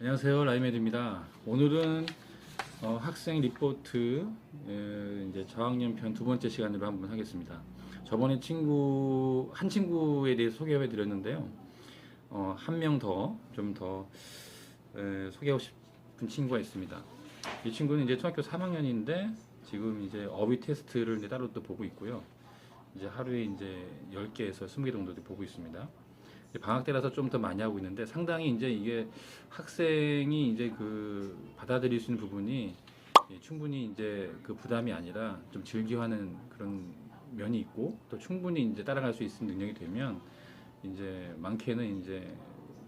안녕하세요 라이메드입니다. 오늘은 어, 학생 리포트 에, 이제 저학년 편 두 번째 시간으로 한번 하겠습니다. 저번에 친구 한 친구에 대해 소개해 드렸는데요. 어, 한 명 더 좀 더 소개하고 싶은 친구가 있습니다. 이 친구는 이제 초등학교 3학년인데 지금 이제 어휘 테스트를 이제 따로 또 보고 있고요. 이제 하루에 이제 10개에서 20개 정도 보고 있습니다. 이제 방학 때라서 좀 더 많이 하고 있는데 상당히 이제 이게 학생이 이제 그 받아들일 수 있는 부분이 예, 충분히 이제 그 부담이 아니라 좀 즐겨하는 그런 면이 있고 또 충분히 이제 따라갈 수 있는 능력이 되면 이제 많게는 이제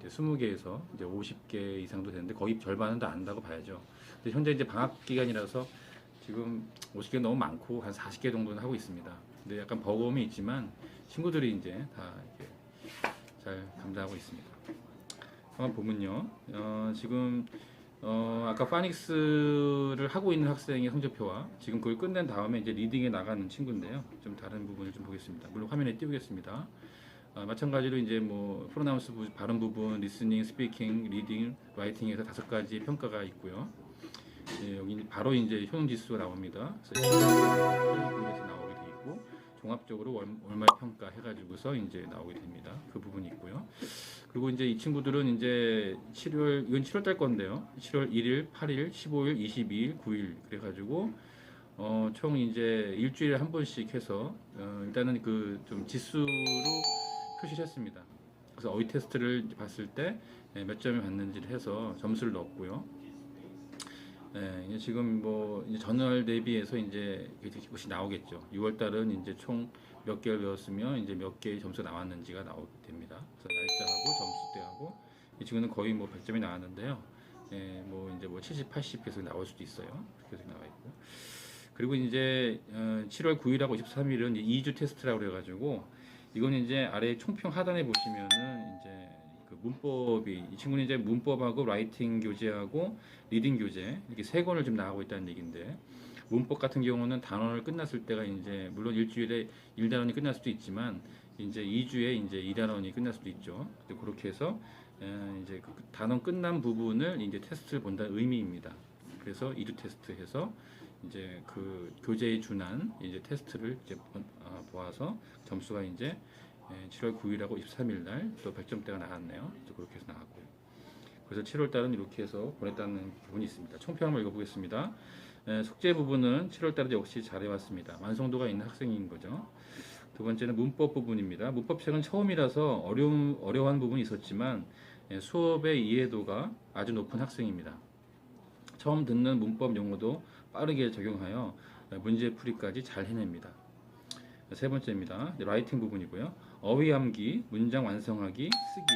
20개에서 이제 50개 이상도 되는데 거의 절반은 다 안다고 봐야죠. 근데 현재 이제 방학 기간이라서 지금 50개 너무 많고 한 40개 정도는 하고 있습니다. 근데 약간 버거움이 있지만 친구들이 이제 다 이렇게 잘 감당하고 있습니다. 한번 보면요. 어, 지금 어, 아까 파닉스를 하고 있는 학생의 성적표와 지금 그걸 끝낸 다음에 이제 리딩에 나가는 친구인데요. 좀 다른 부분을 좀 보겠습니다. 물론 화면에 띄우겠습니다. 어, 마찬가지로 이제 뭐 프로나운스 부- 발음 부분, 리스닝, 스피킹, 리딩, 라이팅에서 다섯 가지 평가가 있고요. 예, 여기 바로 이제 효능 지수가 나옵니다. 그래서 있고 종합적으로 월, 월말 평가 해가지고서 이제 나오게 됩니다. 그 부분이 있고요. 그리고 이제 이 친구들은 이제 7월 이건 7월 달 건데요. 7월 1일, 8일, 15일, 22일, 9일 그래가지고 어, 총 이제 일주일에 한 번씩 해서 어, 일단은 그 좀 지수로 표시를 했습니다. 그래서 어휘 테스트를 봤을 때 몇 점이 받는지를 해서 점수를 넣었고요. 네, 이제 지금 뭐 이제 전월 대비해서 이제 이것이 나오겠죠. 6월 달은 이제 총 몇 개를 배웠으며 이제 몇 개의 점수가 나왔는지가 나오게 됩니다. 그래서 날짜하고 점수 대하고 이 친구는 거의 뭐 100점이 나왔는데요. 예, 뭐 이제 뭐 70, 80 계속 나올 수도 있어요. 해서 나와 있고. 그리고 이제 어, 7월 9일하고 23일은 2주 테스트라고 그래가지고 이건 이제 아래 총평 하단에 보시면은 이제 그 문법이 이 친구는 이제 문법하고 라이팅 교재하고 리딩 교재 이렇게 세 권을 좀 나가고 있다는 얘기인데 문법 같은 경우는 단원을 끝났을 때가 이제 물론 일주일에 1단원이 끝날 수도 있지만 이제 2주에 이제 2단원이 끝날 수도 있죠. 그렇게 해서 에, 이제 그 단원 끝난 부분을 이제 테스트를 본다는 의미입니다. 그래서 2주 테스트 해서 이제 그 교재에 준한 이제 테스트를 이제 보- 어, 보아서 점수가 이제 에, 7월 9일하고 23일 날 또 100점대가 나왔네요. 이제 그렇게 해서 나왔고요. 그래서 7월 달은 이렇게 해서 보냈다는 부분이 있습니다. 총평 한번 읽어보겠습니다. 에, 숙제 부분은 7월 달에 역시 잘해왔습니다. 완성도가 있는 학생인 거죠. 두 번째는 문법 부분입니다. 문법책은 처음이라서 어려운 어려운 부분이 있었지만 에, 수업의 이해도가 아주 높은 학생입니다. 처음 듣는 문법 용어도 빠르게 적용하여 에, 문제 풀이까지 잘 해냅니다. 세 번째입니다. 네, 라이팅 부분이고요. 어휘 암기, 문장 완성하기, 쓰기,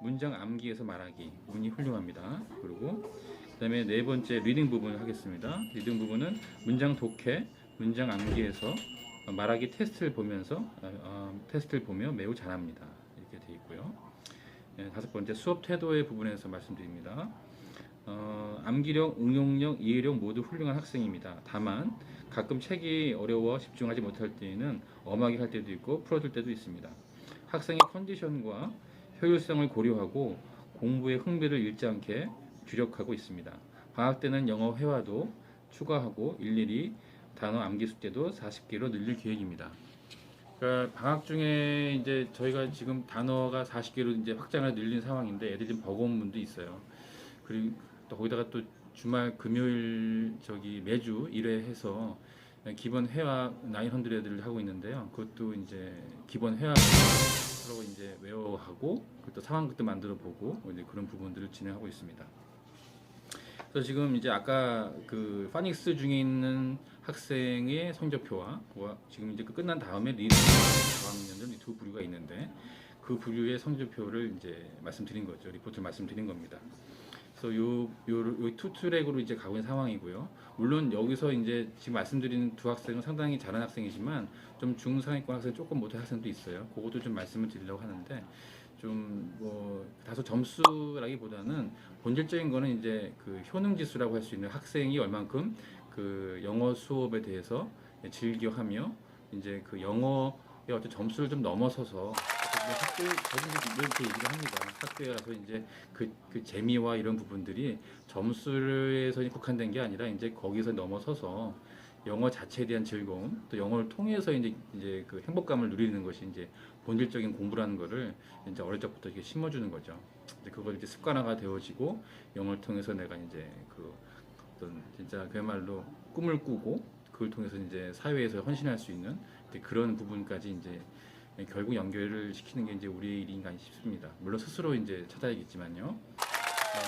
문장 암기에서 말하기 운이 훌륭합니다. 그리고 그 다음에 네 번째 리딩 부분을 하겠습니다. 리딩 부분은 문장 독해, 문장 암기에서 말하기 테스트를 보면서 어, 어, 테스트를 보며 매우 잘합니다. 이렇게 돼 있고요. 네, 다섯 번째 수업 태도의 부분에서 말씀드립니다. 어, 암기력, 응용력, 이해력 모두 훌륭한 학생입니다. 다만 가끔 책이 어려워 집중하지 못할 때에는 엄하게 할 때도 있고 풀어줄 때도 있습니다. 학생의 컨디션과 효율성을 고려하고 공부에 흥미를 잃지 않게 주력하고 있습니다. 방학 때는 영어 회화도 추가하고 일일이 단어 암기 숙제도 40개로 늘릴 계획입니다. 그러니까 방학 중에 이제 저희가 지금 단어가 40개로 이제 확장을 늘린 상황인데 애들이 좀 버거운 분도 있어요. 그리고 또 거기다가 또 주말 금요일 저기 매주 1회 해서 기본 회화 900를 하고 있는데요. 그것도 이제 기본 회화 서로 이제 외워하고 그것도 상황극도 만들어 보고 이제 그런 부분들을 진행하고 있습니다. 그래서 지금 이제 아까 그 파닉스 중에 있는 학생의 성적표와 그와 지금 이제 그 끝난 다음에 리드 저학년들 두 부류가 있는데 그 부류의 성적표를 이제 말씀드린 거죠. 리포트를 말씀드린 겁니다. 그래서 요, 요, 요 투 트랙으로 이제 가고 있는 상황이고요. 물론 여기서 이제 지금 말씀드리는 두 학생은 상당히 잘하는 학생이지만 좀 중상위권 학생 조금 못한 학생도 있어요. 그것도 좀 말씀을 드리려고 하는데 좀 뭐 다소 점수라기보다는 본질적인 거는 이제 그 효능 지수라고 할 수 있는 학생이 얼만큼 그 영어 수업에 대해서 즐겨하며 이제 그 영어의 어떤 점수를 좀 넘어서서 뭐 학교에 저도 이렇게 얘기를 합니다. 학교에 가서 이제 그, 그 재미와 이런 부분들이 점수에서 국한된 게 아니라 이제 거기서 넘어서서 영어 자체에 대한 즐거움, 또 영어를 통해서 이제 이제 그 행복감을 누리는 것이 이제 본질적인 공부라는 거를 이제 어릴 적부터 이렇게 심어주는 거죠. 이제 그걸 이제 습관화가 되어지고 영어를 통해서 내가 이제 그 어떤 진짜 그야말로 꿈을 꾸고 그걸 통해서 이제 사회에서 헌신할 수 있는 그런 부분까지 이제 결국 연결을 시키는 게 이제 우리의 일인가 싶습니다. 물론 스스로 이제 찾아야겠지만요. 네,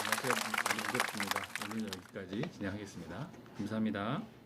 안녕하세요. 많이 무겁습니다. 오늘 여기까지 진행하겠습니다. 감사합니다.